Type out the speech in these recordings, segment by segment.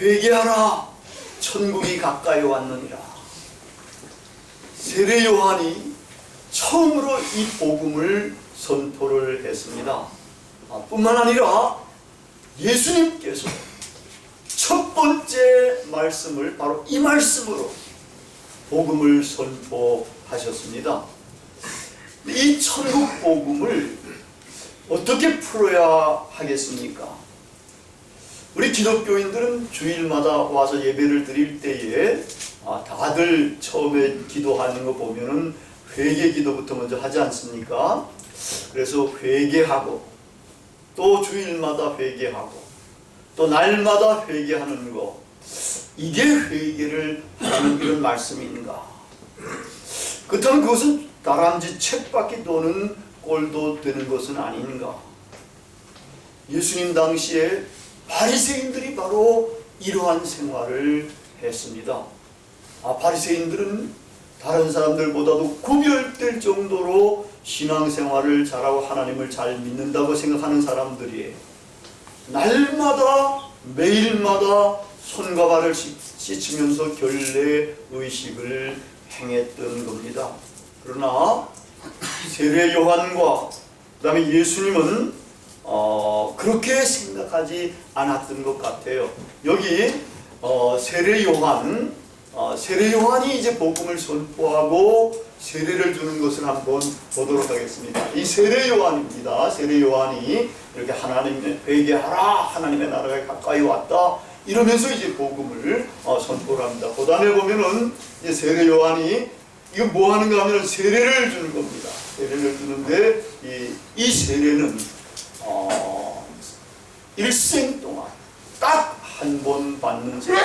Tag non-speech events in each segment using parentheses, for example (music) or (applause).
회개하라 천국이 가까이 왔느니라 세례 요한이 처음으로 이 복음을 선포를 했습니다. 아, 뿐만 아니라 예수님께서 첫 번째 말씀을 바로 이 말씀으로 복음을 선포하셨습니다. 이 천국 복음을 어떻게 풀어야 하겠습니까? 우리 기독교인들은 주일마다 와서 예배를 드릴 때에 아, 다들 처음에 기도하는 거 보면은 회개 기도부터 먼저 하지 않습니까? 그래서 회개하고 또 주일마다 회개하고 또 날마다 회개하는 거 이게 회개를 하는 이런 말씀인가? 그렇다면 그것은 다람쥐 책밖에 도는 꼴도 되는 것은 아닌가? 예수님 당시에 바리새인들이 바로 이러한 생활을 했습니다. 아, 바리새인들은 다른 사람들보다도 구별될 정도로 신앙생활을 잘하고 하나님을 잘 믿는다고 생각하는 사람들이에요. 날마다 매일마다 손과 발을 씻- 씻으면서 결례 의식을 행했던 겁니다. 그러나 세례 요한과 그다음에 예수님은 어, 그렇게 생각하지 않았던 것 같아요. 여기 어, 세례 요한 어, 세례 요한이 이제 복음을 선포하고 세례를 주는 것을 한번 보도록 하겠습니다. 이 세례 요한입니다. 세례 요한이 이렇게 하나님의 회개하라 하나님의 나라가 가까이 왔다 이러면서 이제 복음을 어, 선포를 합니다. 그 다음에 보면은 이제 세례 요한이 이거 뭐 하는가 하면 세례를 주는 겁니다. 세례를 주는데 이, 이 세례는 어, 일생 동안 딱 한 번 받는 세례.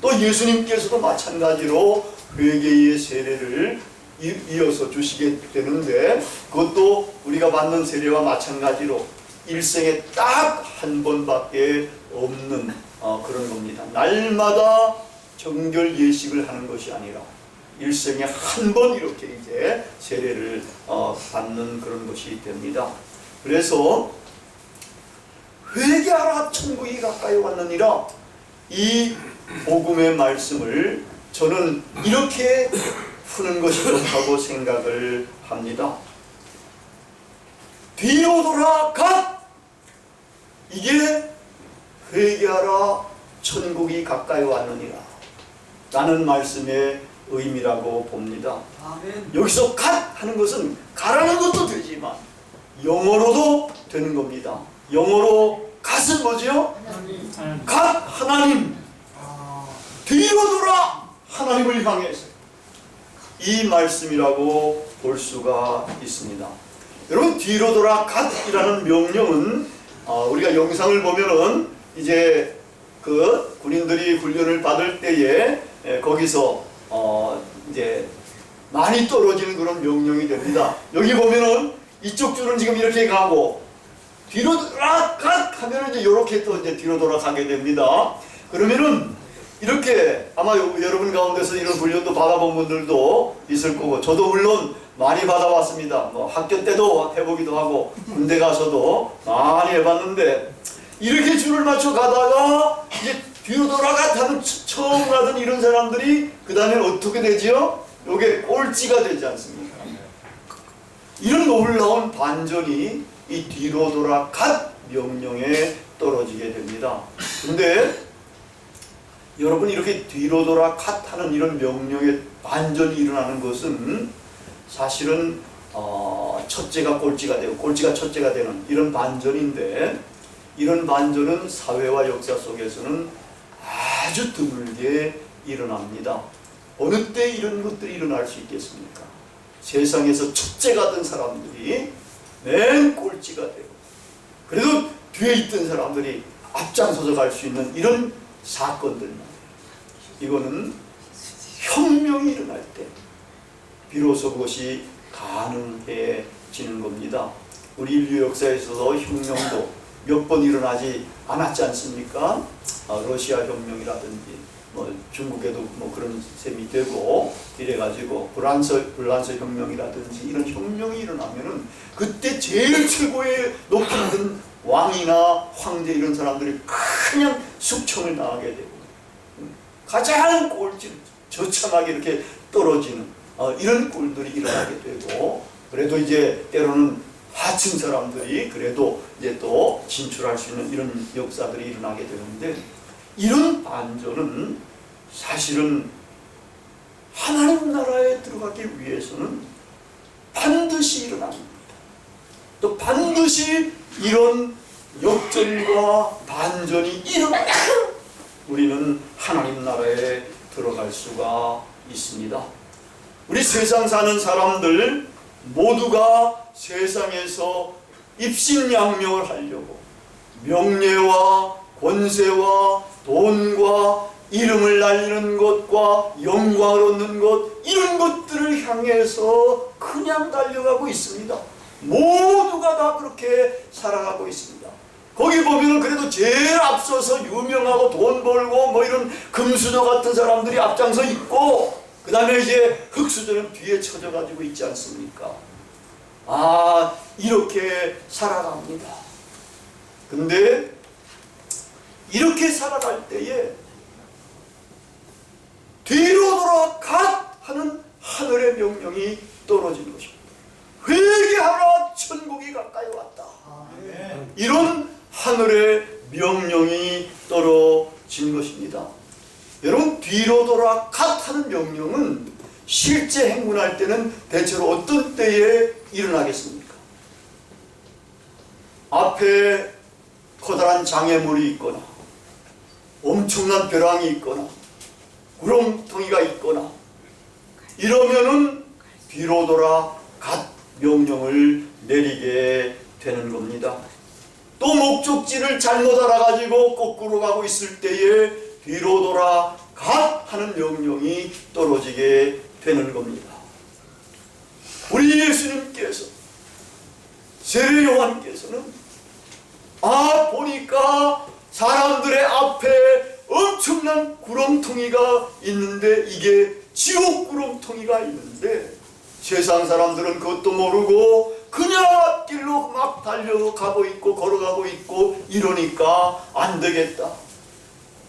또 예수님께서도 마찬가지로 회개의 세례를 이- 이어서 주시게 되는데 그것도 우리가 받는 세례와 마찬가지로 일생에 딱 한 번밖에 없는 어, 그런 겁니다. 날마다 정결 예식을 하는 것이 아니라 일생에 한 번 이렇게 이제 세례를 어, 받는 그런 것이 됩니다. 그래서 회개하라 천국이 가까이 왔느니라 이 복음의 말씀을 저는 이렇게 푸는 것이 좋다고 생각을 합니다. 뒤로 돌아가 이게 회개하라 천국이 가까이 왔느니라 라는 말씀의 의미라고 봅니다. 여기서 갓 하는 것은 가라는 것도 되지만 영어로도 되는 겁니다. 영어로 갓은? 하나님. 갓 하나님 아, 뒤로 돌아 하나님을 향해서 이 말씀이라고 볼 수가 있습니다. 여러분 뒤로 돌아 갓이라는 명령은 어, 우리가 영상을 보면은 이제 그 군인들이 훈련을 받을 때에 에, 거기서 어, 이제 많이 떨어지는 그런 명령이 됩니다. 여기 보면은 이쪽 줄은 지금 이렇게 가고 뒤로 돌아가 하면은 이제 이렇게 또 이제 뒤로 돌아가게 됩니다. 그러면은 이렇게 아마 요- 여러분 가운데서 이런 훈련도 받아본 분들도 있을 거고 저도 물론 많이 받아봤습니다. 뭐 학교 때도 해보기도 하고 군대 가서도 많이 해봤는데 이렇게 줄을 맞춰 가다가 이제 뒤로 돌아가 처- 처음 가던 이런 사람들이 그 다음에 어떻게 되지요? 요게 꼴찌가 되지 않습니까? 이런 놀라운 반전이 이 뒤로 돌아 갓 명령에 떨어지게 됩니다. 근데 여러분 이렇게 뒤로 돌아 갓 하는 이런 명령의 반전이 일어나는 것은 사실은 어, 첫째가 꼴찌가 되고 꼴찌가 첫째가 되는 이런 반전인데 이런 반전은 사회와 역사 속에서는 아주 드물게 일어납니다. 어느 때 이런 것들이 일어날 수 있겠습니까? 세상에서 첫째가 된 사람들이 맨 꼴찌가 되고 그래도 뒤에 있던 사람들이 앞장서서 갈 수 있는 이런 사건들만 이거는 혁명이 일어날 때 비로소 그것이 가능해지는 겁니다. 우리 인류 역사에서도 혁명도 몇 번 일어나지 않았지 않습니까? 아, 러시아 혁명이라든지 뭐 중국에도 뭐 그런 셈이 되고 이래가지고 프랑스 프랑스 혁명이라든지 이런 혁명이 일어나면은 그때 제일 최고의 있는 왕이나 황제 이런 사람들이 큰 그냥 숙청을 당하게 되고 가장 꼴찌 저참하게 이렇게 떨어지는 어, 이런 꼴들이 일어나게 되고 그래도 이제 때로는 하층 사람들이 그래도 이제 또 진출할 수 있는 이런 역사들이 일어나게 되는데 이런 반전은 사실은 하나님 나라에 들어가기 위해서는 반드시 일어납니다. 또 반드시 이런 역전과 반전이 일어나야 우리는 하나님 나라에 들어갈 수가 있습니다. 우리 세상 사는 사람들 모두가 세상에서 입신양명을 하려고 명예와 권세와 돈과 이름을 날리는 것과 영광을 얻는 것 이런 것들을 향해서 그냥 달려가고 있습니다. 모두가 다 그렇게 살아가고 있습니다. 거기 보면은 그래도 제일 앞서서 유명하고 돈 벌고 뭐 이런 금수저 같은 사람들이 앞장서 있고 그 다음에 이제 흑수저는 뒤에 쳐져 가지고 있지 않습니까? 아 이렇게 살아갑니다. 근데 이렇게 살아갈 때에 뒤로 돌아 갓 하는 하늘의 명령이 떨어진 것입니다. 회개하라 천국이 가까이 왔다. 이런 하늘의 명령이 떨어진 것입니다. 여러분 뒤로 돌아 갓 하는 명령은 실제 행군할 때는 대체로 어떤 때에 일어나겠습니까? 앞에 커다란 장애물이 있거나 엄청난 벼랑이 있거나 구렁텅이가 있거나 이러면은 뒤로 돌아 갓 명령을 내리게 되는 겁니다. 또 목적지를 잘못 알아가지고 거꾸로 가고 있을 때에 뒤로 돌아 갓 하는 명령이 떨어지게 되는 겁니다. 우리 예수님께서 세례 요한께서는 아 보니까 사람들의 앞에 엄청난 구렁텅이가 있는데 이게 지옥 구렁텅이가 있는데 세상 사람들은 그것도 모르고 그냥 앞길로 막 달려가고 있고 걸어가고 있고 이러니까 안 되겠다.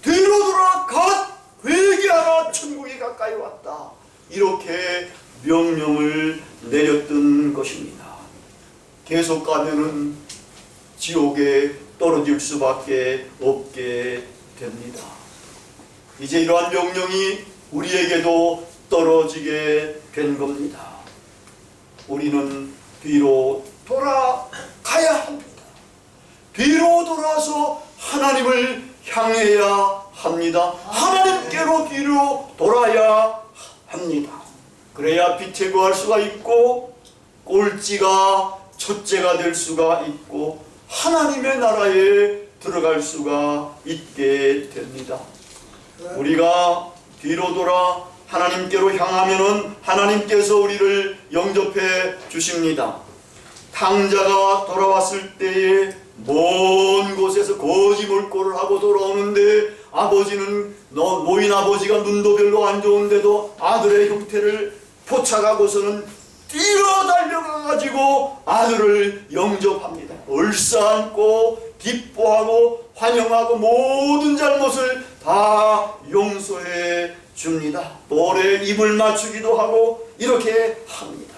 뒤로 돌아 갓 회개하라 천국이 가까이 왔다. 이렇게 명령을 내렸던 것입니다. 계속 가면은 지옥에 떨어질 수밖에 없게 됩니다. 이제 이러한 명령이 우리에게도 떨어지게 된 겁니다. 우리는 뒤로 돌아가야 합니다. 뒤로 돌아서 하나님을 향해야 합니다. 하나님께로 뒤로 돌아야 합니다. 그래야 빛에 거할 수가 있고 꼴찌가 첫째가 될 수가 있고 하나님의 나라에 들어갈 수가 있게 됩니다. 우리가 뒤로 돌아 하나님께로 향하면은 하나님께서 우리를 영접해 주십니다. 탕자가 돌아왔을 때에 먼 곳에서 거지 물고를 하고 돌아오는데 아버지는 너 노인 아버지가 눈도 별로 안 좋은데도 아들의 형태를 포착하고서는 뛰어 달려가 가지고 아들을 영접합니다. 얼싸안고 기뻐하고 환영하고 모든 잘못을 다 용서해 줍니다. 볼에 입을 맞추기도 하고 이렇게 합니다.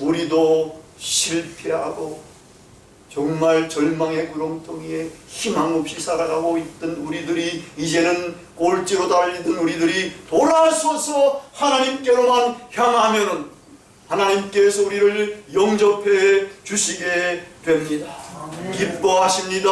우리도 실패하고 정말 절망의 구렁텅이에 희망 없이 살아가고 있던 우리들이 이제는 꼴찌로 달리던 우리들이 돌아서서 하나님께로만 향하면은 하나님께서 우리를 영접해 주시게 됩니다. 기뻐하십니다.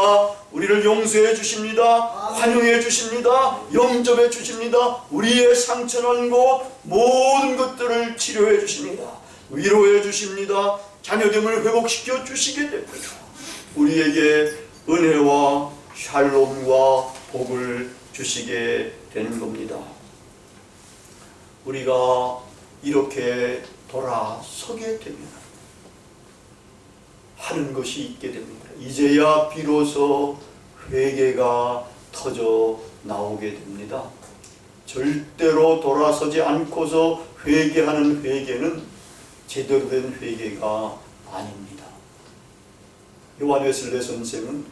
우리를 용서해 주십니다. 환영해 주십니다. 영접해 주십니다. 우리의 상처난 곳 모든 것들을 치료해 주십니다. 위로해 주십니다. 자녀됨을 회복시켜 주시게 됩니다. 우리에게 은혜와 샬롬과 복을 주시게 되는 겁니다. 우리가 이렇게 돌아서게 되면 하는 것이 있게 됩니다. 이제야 비로소 회개가 터져 나오게 됩니다. 절대로 돌아서지 않고서 회개하는 회개는 제대로 된 회개가 아닙니다. 요한 웨슬레 선생은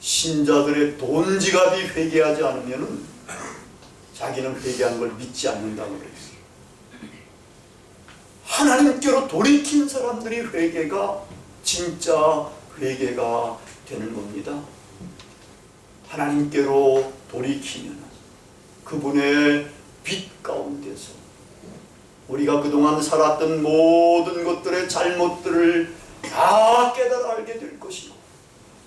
신자들의 돈 지갑이 회개하지 않으면은 자기는 회개한 걸 믿지 않는다고 그랬어요. 하나님께로 돌이킨 사람들이 회개가 진짜 회개가 되는 겁니다. 하나님께로 돌이키면 그분의 빛 가운데서 우리가 그동안 살았던 모든 것들의 잘못들을 다 깨달아 알게 될 것이고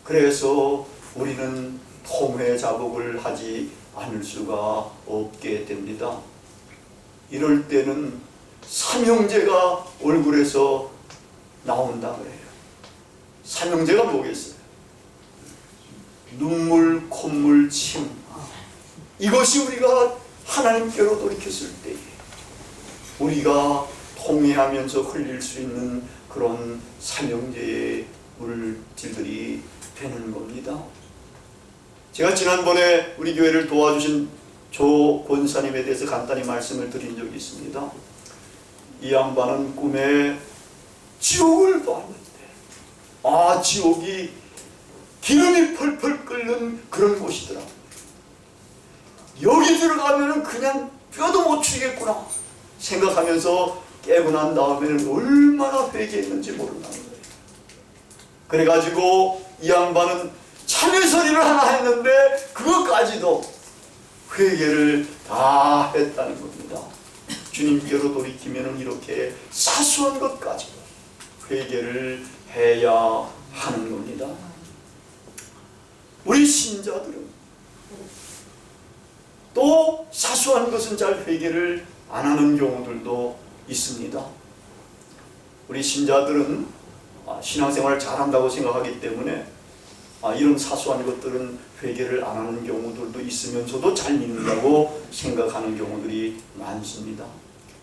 그래서 우리는 통회 자복을 하지 않을 수가 없게 됩니다. 이럴 때는 삼형제가 얼굴에서 나온다 그래요. 삼형제가 뭐겠어요? 눈물, 콧물, 침. 이것이 우리가 하나님께로 돌이켰을 때에 우리가 통회하면서 흘릴 수 있는 그런 삼형제의 물질들이 되는 겁니다. 제가 지난번에 우리 교회를 도와주신 조 권사님에 대해서 간단히 말씀을 드린 적이 있습니다. 이 양반은 꿈에 지옥을 봤는데 아 지옥이 기름이 펄펄 끓는 그런 곳이더라. 여기 들어가면은 그냥 뼈도 못 추겠구나 생각하면서 깨고 난 다음에는 얼마나 회개했는지 모른다는 거예요. 그래가지고 이 양반은 참회소리를 하나 했는데 그것까지도 회개를 다 했다는 겁니다. 주님께로 돌이키면 이렇게 사소한 것까지도 회개를 해야 하는 겁니다. 우리 신자들은 또 사소한 것은 잘 회개를 안 하는 경우들도 있습니다. 우리 신자들은 아, 신앙생활을 잘한다고 생각하기 때문에 아, 이런 사소한 것들은 회개를 안 하는 경우들도 있으면서도 잘 믿는다고 생각하는 경우들이 많습니다.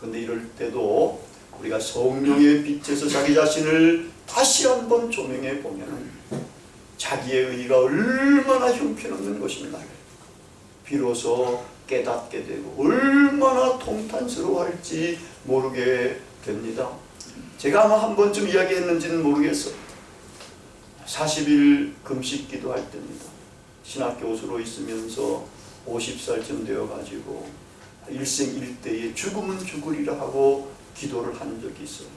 근데 이럴 때도 우리가 성령의 빛에서 자기 자신을 다시 한번 조명해 보면 자기의 의가 얼마나 형편없는 것인가 비로소 깨닫게 되고 얼마나 통탄스러워할지 모르게 됩니다. 제가 아마 한 번쯤 이야기했는지는 모르겠어요. 40일 금식 기도할 때입니다. 신학교 수로 있으면서 50살쯤 되어가지고 일생 일대에 죽으면 죽으리라 하고 기도를 한 적이 있어요.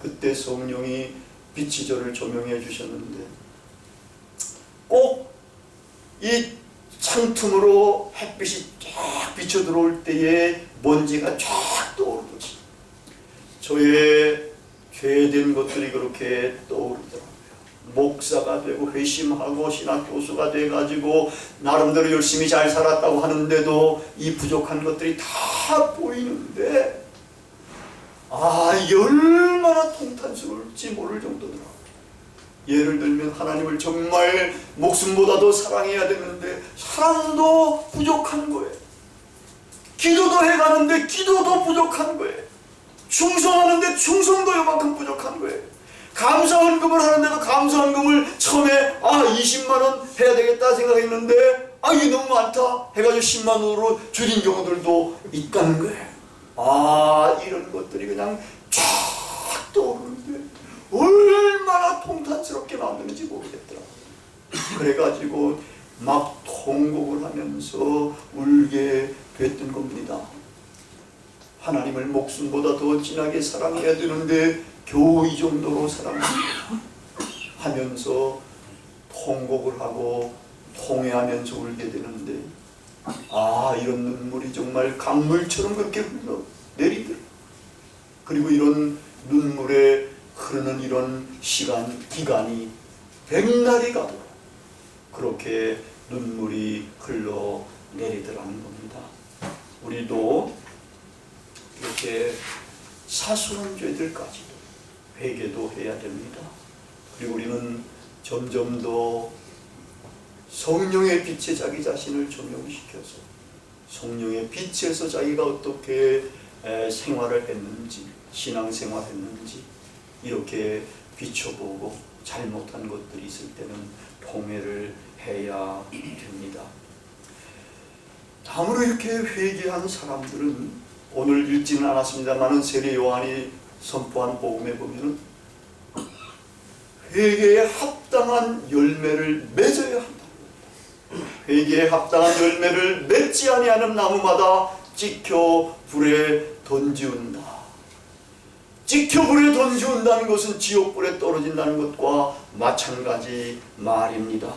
그때 성령이 빛이 저를 조명해 주셨는데 꼭 이 창틈으로 햇빛이 쫙 비쳐 들어올 때에 먼지가 쫙 저의 죄된 것들이 그렇게 떠오르더라고요. 목사가 되고 회심하고 신학 교수가 돼 가지고 나름대로 열심히 잘 살았다고 하는데도 이 부족한 것들이 다 보이는데 아 얼마나 통탄스러울지 모를 정도더라. 예를 들면 하나님을 정말 목숨보다 더 사랑해야 되는데 사랑도 부족한 거예요. 기도도 해가는데 기도도 부족한 거예요. 충성하는데 충성도 요만큼 부족한 거예요. 감사헌금을 하는데도 감사헌금을 처음에 아 20만 원 해야 되겠다 생각했는데 아 이게 너무 많다 해가지고 10만 원으로 줄인 경우들도 있다는 거예요. 아 이런 것들이 그냥 쫙 떠오르는데 얼마나 통탄스럽게 만드는지 모르겠더라. 그래가지고 막 통곡을 하면서 울게 됐던 겁니다. 하나님을 목숨보다 더 진하게 사랑해야 되는데 겨우 이 정도로 사랑하면서 통곡을 하고 통회하면서 울게 되는데 아 이런 눈물이 정말 강물처럼 그렇게 흘러 내리더라. 그리고 이런 눈물에 흐르는 이런 시간 기간이 백날이 가도록 그렇게 눈물이 흘러 내리더라는 겁니다. 우리도 이렇게 사소한 죄들까지도 회개도 해야 됩니다. 그리고 우리는 점점 더 성령의 빛에 자기 자신을 조명시켜서 성령의 빛에서 자기가 어떻게 에, 생활을 했는지 신앙생활 했는지 이렇게 비춰보고 잘못한 것들이 있을 때는 통회를 해야 됩니다. 다음으로 이렇게 회개한 사람들은 오늘 읽지는 않았습니다만은 세례 요한이 선포한 복음에 보면은 회개에 합당한 열매를 맺어야 한다. 회개에 합당한 열매를 맺지 아니하는 나무마다 찍혀 불에 던지운다. 찍혀 불에 던지운다는 것은 지옥 불에 떨어진다는 것과 마찬가지 말입니다.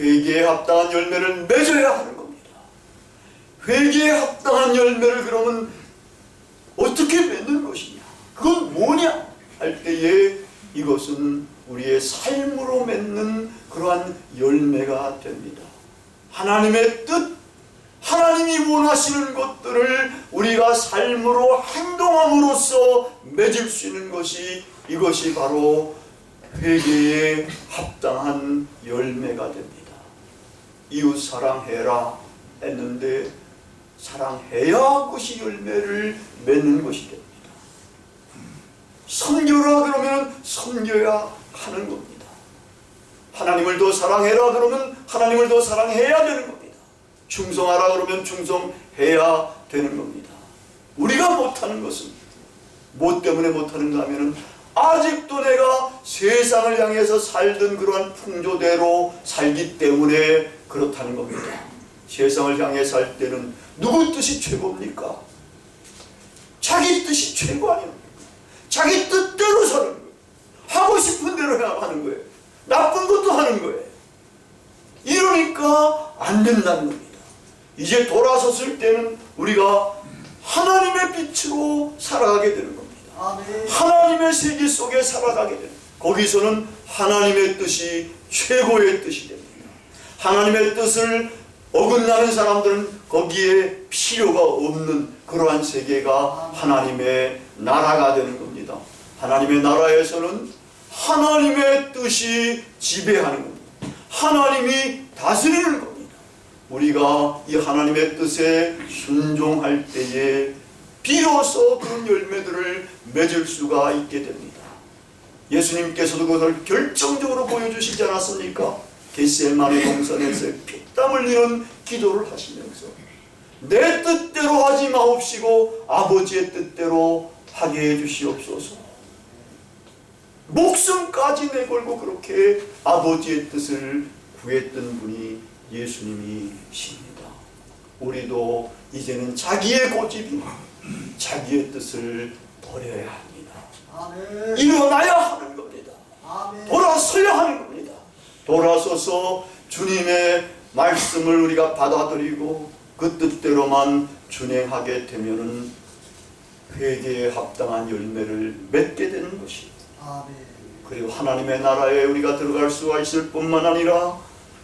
회개에 합당한 열매를 맺어야 하는. 회개에 합당한 열매를 그러면 어떻게 맺는 것이냐? 그건 뭐냐? 할 때에 이것은 우리의 삶으로 맺는 그러한 열매가 됩니다. 하나님의 뜻, 하나님이 원하시는 것들을 우리가 삶으로 행동함으로써 맺을 수 있는 것이 이것이 바로 회개에 합당한 열매가 됩니다. 이웃 사랑해라 했는데 사랑해야 그것이 열매를 맺는 것이 됩니다. 섬겨라 그러면 섬겨야 하는 겁니다. 하나님을 더 사랑해라 그러면 하나님을 더 사랑해야 되는 겁니다. 충성하라 그러면 충성해야 되는 겁니다. 우리가 못하는 것은 뭐 때문에 못하는가 하면은 아직도 내가 세상을 향해서 살던 그러한 풍조대로 살기 때문에 그렇다는 겁니다. 세상을 향해 살 때는 누구 뜻이 최고입니까? 자기 뜻이 최고 아닙니까? 자기 뜻대로 사는 거예요. 하고 싶은 대로 하는 거예요. 나쁜 것도 하는 거예요. 이러니까 안 된다는 겁니다. 이제 돌아섰을 때는 우리가 하나님의 빛으로 살아가게 되는 겁니다. 아멘. 하나님의 세계 속에 살아가게 되는 거기서는 하나님의 뜻이 최고의 뜻이 됩니다. 하나님의 뜻을 어긋나는 사람들은 거기에 필요가 없는 그러한 세계가 하나님의 나라가 되는 겁니다. 하나님의 나라에서는 하나님의 뜻이 지배하는 겁니다. 하나님이 다스리는 겁니다. 우리가 이 하나님의 뜻에 순종할 때에 비로소 그런 열매들을 맺을 수가 있게 됩니다. 예수님께서도 그것을 결정적으로 보여주시지 않았습니까? 겟세마네 동산에서 피땀 흘리는 기도를 하시면서 내 뜻대로 하지 마옵시고 아버지의 뜻대로 하게 해 주시옵소서. 목숨까지 내걸고 그렇게 아버지의 뜻을 구했던 분이 예수님이십니다. 우리도 이제는 자기의 고집이 자기의 뜻을 버려야 합니다. 일어나야 하는 겁니다. 돌아서야 하는 겁니다. 돌아서서 주님의 말씀을 우리가 받아들이고 그 뜻대로만 준행하게 되면은 회개에 합당한 열매를 맺게 되는 것입니다. 아멘. 그리고 하나님의 나라에 우리가 들어갈 수가 있을 뿐만 아니라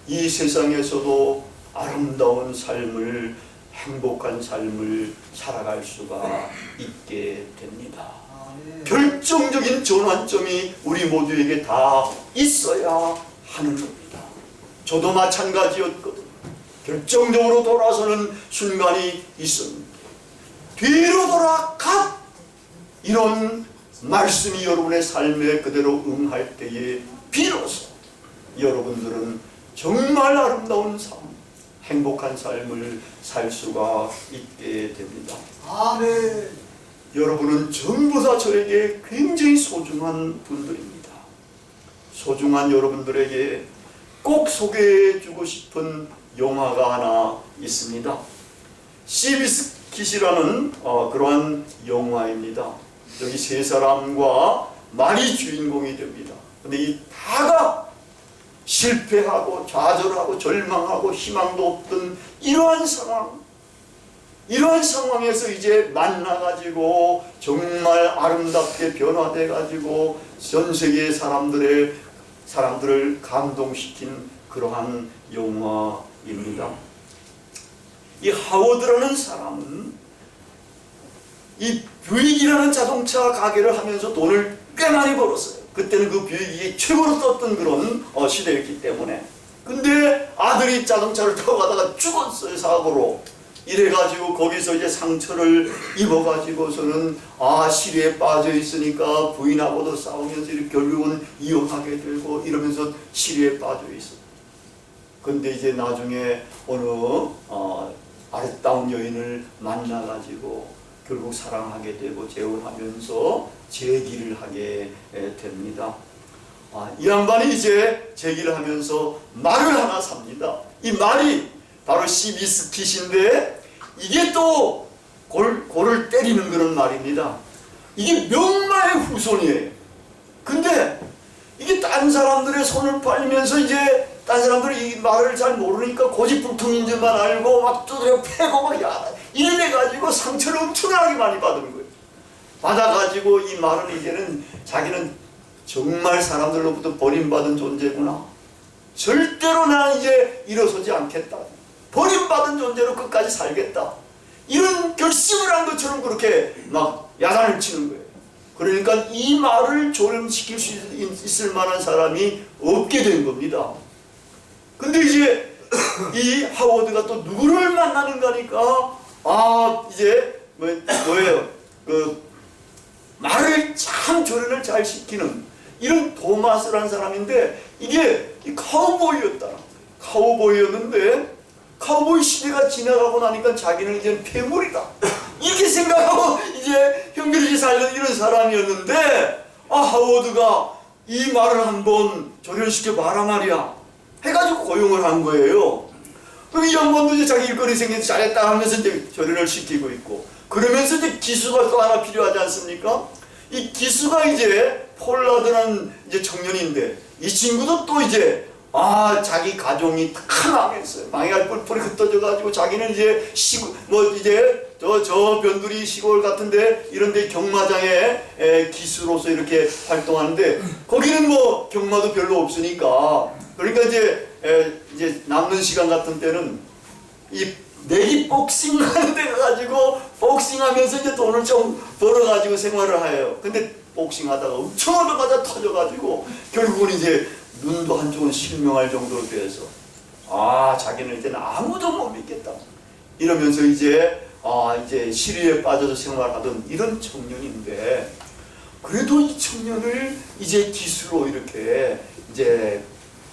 이 세상에서도 아름다운 삶을 행복한 삶을 살아갈 수가 있게 됩니다. 아멘. 결정적인 전환점이 우리 모두에게 다 있어야 하는 겁니다. 저도 마찬가지였거든요. 결정적으로 돌아서는 순간이 있었는데 뒤로 돌아 갓 이런 말씀이 여러분의 삶에 그대로 응할 때에 비로소 여러분들은 정말 아름다운 삶, 행복한 삶을 살 수가 있게 됩니다. 아멘. 여러분은 전부 다 저에게 굉장히 소중한 분들입니다. 소중한 여러분들에게 꼭 소개해 주고 싶은 영화가 하나 있습니다. 시비스 킷이라는 어, 그러한 영화입니다. 여기 세 사람과 말이 주인공이 됩니다. 근데 이 다가 실패하고 좌절하고 절망하고 희망도 없던 이러한 상황, 이러한 상황에서 이제 만나가지고 정말 아름답게 변화돼가지고 전 세계 사람들의 사람들을 감동시킨 그러한 영화입니다. 이 하워드라는 사람은 이 뷰익이라는 자동차 가게를 하면서 돈을 꽤 많이 벌었어요. 그때는 그 뷰익이 최고로 썼던 그런 어, 시대였기 때문에. 근데 아들이 자동차를 타고 가다가 죽었어요, 사고로. 이래가지고 거기서 이제 상처를 입어가지고서는 아, 시리에 빠져 있으니까 부인하고도 싸우면서 결국은 이혼하게 되고 이러면서 시리에 빠져 있어. 근데 이제 나중에 어느 어, 아름다운 여인을 만나가지고 결국 사랑하게 되고 재혼하면서 재기를 하게 에, 됩니다. 아, 이 양반이 이제 제기를 하면서 말을 하나 삽니다. 이 말이 바로 시비스킷인데 이게 또 골, 골을 때리는 그런 말입니다. 이게 명마의 후손이에요. 근데 이게 딴 사람들의 손을 빨면서 이제 딴 사람들이 이 말을 잘 모르니까 고집불통인 줄만 알고 막 두드려 패고 막 야, 이래 가지고 상처를 엄청나게 많이 받은 거예요. 받아가지고 이 말은 이제는 자기는 정말 사람들로부터 버림받은 존재구나. 절대로 나 이제 일어서지 않겠다. 버림받은 존재로 끝까지 살겠다. 이런 결심을 한 것처럼 그렇게 막 야단을 치는 거예요. 그러니까 이 말을 조련시킬 수 있- 있을 만한 사람이 없게 된 겁니다. 근데 이제 (coughs) 이 하워드가 또 누구를 만나는가니까 아 이제 뭐, 뭐예요 그 말을 참 조련을 잘 시키는 이런 도마스라는 사람인데 이게 이 카우보이였다 카우보이였는데 카우보이 시대가 지나가고 나니까 자기는 이제 폐물이다 이렇게 생각하고 이제 형들이 살던 이런 사람이었는데 아 하워드가 이 말을 한번 조련시켜 봐라 말이야 해가지고 고용을 한 거예요. 그럼 이 양반도 이제 자기 일거리 생겨서 잘했다 하면서 이제 조련을 시키고 있고 그러면서 이제 기수가 또 하나 필요하지 않습니까? 이 기수가 이제 폴라드라는 이제 청년인데 이 친구도 또 이제 아 자기 가정이 다 망했어요. 망해갈 뿔뿔이 흩어져가지고 자기는 이제 시골 뭐 이제 저 저 변두리 시골 같은데 이런데 경마장에 에, 기수로서 이렇게 활동하는데 거기는 뭐 경마도 별로 없으니까 그러니까 이제 에, 이제 남는 시간 같은 때는 이 내기 복싱 하는 데 가가지고 복싱 하면서 이제 돈을 좀 벌어가지고 생활을 해요. 근데 복싱 하다가 엄청 얻어가자 터져가지고 결국은 이제 눈도 한쪽은 실명할 정도로 돼서 아 자기는 이제는 아무도 못 믿겠다. 이러면서 이제 아 이제 시리에 빠져서 생활하던 이런 청년인데 그래도 이 청년을 이제 기수로 이렇게 이제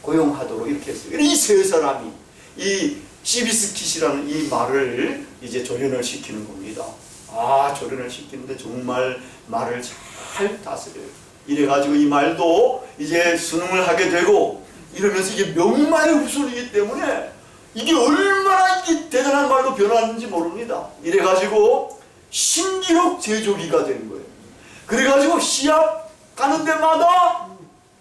고용하도록 이렇게 했어요. 이 세 사람이 이 시비스킷이라는 이 말을 이제 조련을 시키는 겁니다. 아 조련을 시키는데 정말 말을 잘 다스려요. 이래가지고 이 말도 이제 수능을 하게 되고 이러면서 이게 명마의 후손이기 때문에 이게 얼마나 이게 대단한 말로 변하는지 모릅니다. 이래가지고 신기록 제조기가 된 거예요. 그래가지고 시합 가는 데마다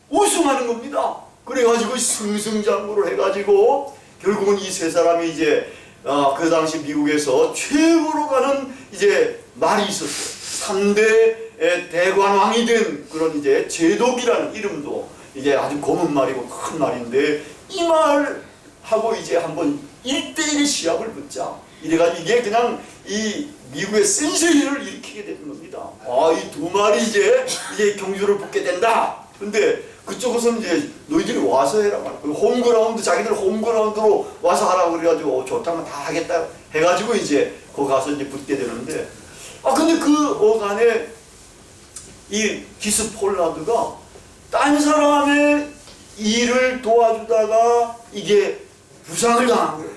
우승하는 겁니다. 그래가지고 승승장구를 해가지고 결국은 이 세 사람이 이제 어, 그 당시 미국에서 최고로 가는 이제 말이 있었어요. 3대 대관왕이 된 그런 이제 제독이라는 이름도 이제 아주 검은 말이고 큰 말인데 이 말하고 이제 한번 1대1의 시합을 붙자. 이래가지고 이게 그냥 이 미국의 센세이션을 일으키게 되는 겁니다. 아, 이 두 마리 이제 이제 경주를 붙게 된다. 근데 그쪽에서는 이제 너희들이 와서 해라 말. 그 홈그라운드 자기들 홈그라운드로 와서 하라고 그래가지고 어, 좋다면 다 하겠다 해가지고 이제 거기 가서 이제 붙게 되는데 아 근데 그 어간에 이 기스 폴라드가 딴 사람의 일을 도와주다가 이게 부상을 당한 거예요.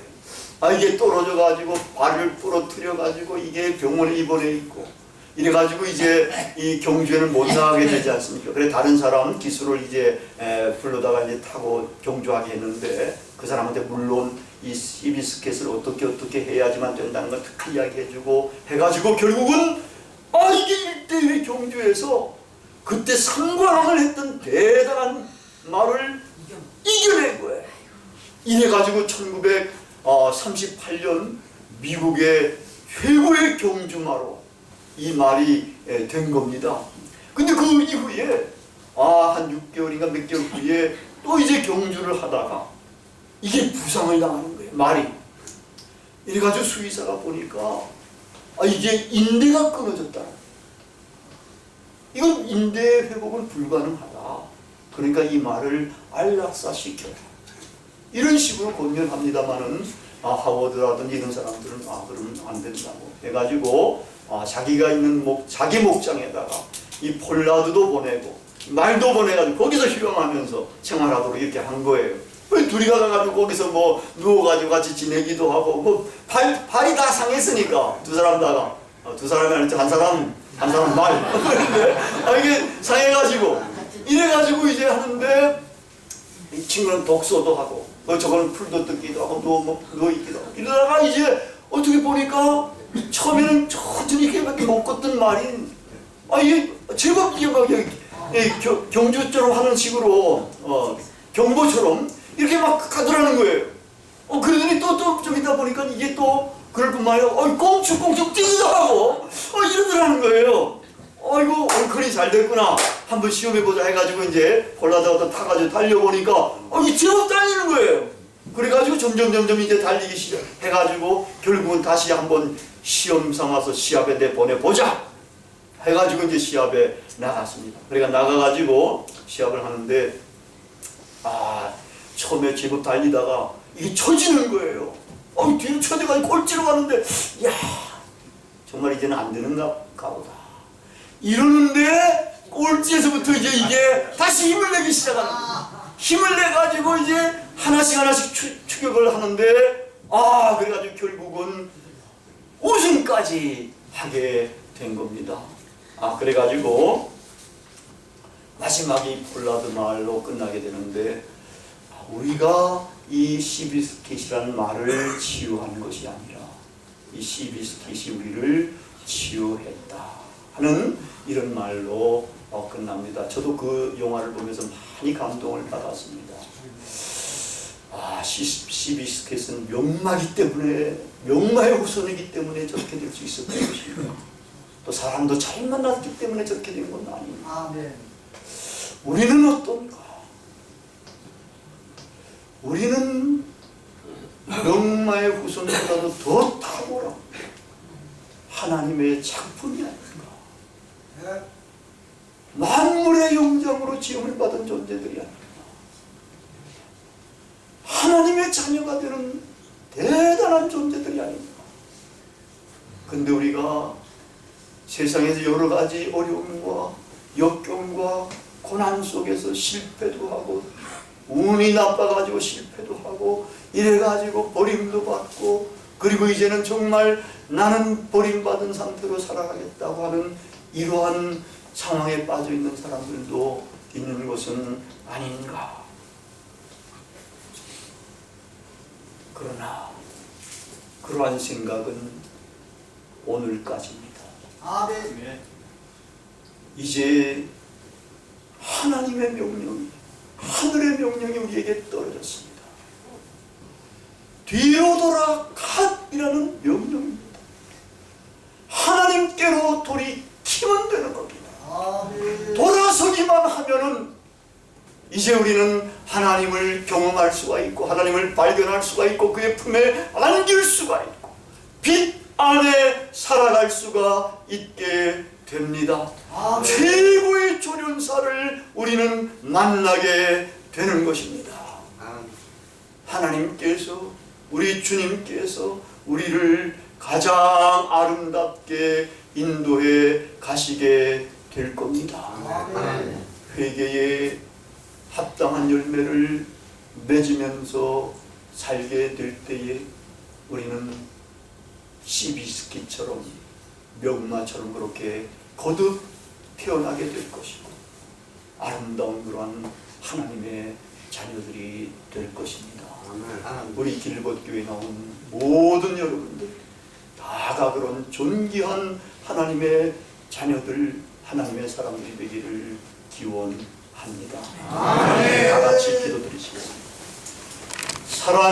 아 이게 떨어져 가지고 발을 부러뜨려 가지고 이게 병원에 입원해 있고 이래 가지고 이제 이 경주에는 못 나가게 되지 않습니까? 그래 다른 사람 기수를 이제 에, 불러다가 이제 타고 경주하게 했는데 그 사람한테 물론 이 시비스켓을 어떻게 어떻게 해야지만 된다는 걸다 이야기해주고 해가지고 결국은 아 이게 1대1 경주에서 그때 상관왕을 했던 대단한 말을 이겨낸 거예요. 이래가지고 1938년 미국의 최고의 경주마로 이 말이 에, 된 겁니다. 근데 그 이후에 아 한 6개월인가 몇 개월 후에 또 이제 경주를 하다가 이게 부상을 당하는 거예요. 말이. 이래가지고 수의사가 보니까 아 이게 인대가 끊어졌다. 이건 인대 회복은 불가능하다. 그러니까 이 말을 안락사시켜라. 이런 식으로 권면합니다만은 아, 하워드라든지 이런 사람들은 아 그러면 안 된다고 해가지고 아, 자기가 있는 목 자기 목장에다가 이 폴라드도 보내고 말도 보내가지고 거기서 휴양하면서 생활하도록 이렇게 한 거예요. 왜 둘이 가가지고 거기서 뭐 누워가지고 같이 지내기도 하고 뭐 발, 발이 다 상했으니까 두 사람 다가. 아, 두 사람이 아니지 한 사람 한 사람 말. 그런데 (laughs) 아 이게 상해가지고. 이래가지고 이제 하는데 이 친구는 독서도 하고 뭐 저거는 풀도 뜯기도 하고 누워 먹 누워 있기도 하고. 이러다가 이제 어떻게 보니까 처음에는 천천히 이렇게 못 걷던 말이 아 이게 제법 이게 막 경주처럼 하는 식으로 어, 경보처럼 이렇게 막 가더라는 거예요. 어 그러더니 또 또 좀 있다 보니까 이게 또 그럴 뿐만 아니라 어 꽁충꽁충 뛰기도 하고 어 이러더라는 거예요. 어이구 얼큰이 잘 됐구나 한번 시험해보자 해가지고 이제 볼라다가 타가지고 달려보니까 어 이게 제법 달리는 거예요. 그래가지고 점점 점점 이제 달리기 시작해가지고 결국은 다시 한번 시험 삼아서 시합에 내 보내보자 해가지고 이제 시합에 나갔습니다. 그러니까 나가가지고 시합을 하는데 아 처음에 제법 달리다가 이게 처지는 거예요. 어 뒤로 쳐져가지고 꼴찌로 가는데 야 정말 이제는 안 되는가 보다. 이러는데 꼴찌에서부터 이제 이게 다시 힘을 내기 시작하는 거예요. 힘을 내 가지고 이제 하나씩 하나씩 추, 추격을 하는데 아 그래가지고 결국은 우승까지 하게 된 겁니다. 아 그래가지고 마지막이 폴라드 마을로 끝나게 되는데 아, 우리가 이 시비스킷이라는 말을 치유한 것이 아니라 이 시비스킷이 우리를 치유했다 하는 이런 말로 어, 끝납니다. 저도 그 영화를 보면서 많이 감동을 받았습니다. 아, 시, 시비스켓은 명마기 때문에 명마의 후손이기 때문에 저렇게 될 수 있었던 것입니다. 또 사람도 잘 만났기 때문에 저렇게 된 건 아닙니다. 아멘. 우리는 어떤가? 우리는 명마의 후손보다도 더 탁월한 하나님의 작품이 아닌가? 네. 만물의 영장으로 지음을 받은 존재들이 아닌가? 하나님의 자녀가 되는 대단한 존재들이 아닌가? 근데 우리가 세상에서 여러 가지 어려움과 역경과 고난 속에서 실패도 하고 운이 나빠가지고 실패도 하고 이래가지고 버림도 받고 그리고 이제는 정말 나는 버림받은 상태로 살아가겠다고 하는 이러한 상황에 빠져 있는 사람들도 있는 것은 아닌가. 그러나 그러한 생각은 오늘까지입니다. 아멘. 이제 하나님의 명령이 하늘의 명령이 우리에게 떨어졌습니다. 뒤로 돌아 갓이라는 명령입니다. 하나님께로 돌이 키면 되는 겁니다. 돌아서기만 하면은 이제 우리는 하나님을 경험할 수가 있고 하나님을 발견할 수가 있고 그의 품에 안길 수가 있고 빛 안에 살아갈 수가 있게 됩니다. 아멘. 최고의 조련사를 우리는 만나게 되는 것입니다. 하나님께서 우리 주님께서 우리를 가장 아름답게 인도해 가시게 될 겁니다. 회개에 합당한 열매를 맺으면서 살게 될 때에 우리는 시비스키처럼 명마처럼 그렇게 거듭 태어나게 될 것이고 아름다운 그러한 하나님의 자녀들이 될 것입니다. 우리 길벗교에 나온 모든 여러분들 다가 그런 존귀한 하나님의 자녀들 하나님의 사람들이 되기를 기원합니다. 다 같이 기도드리시겠습니다. 사랑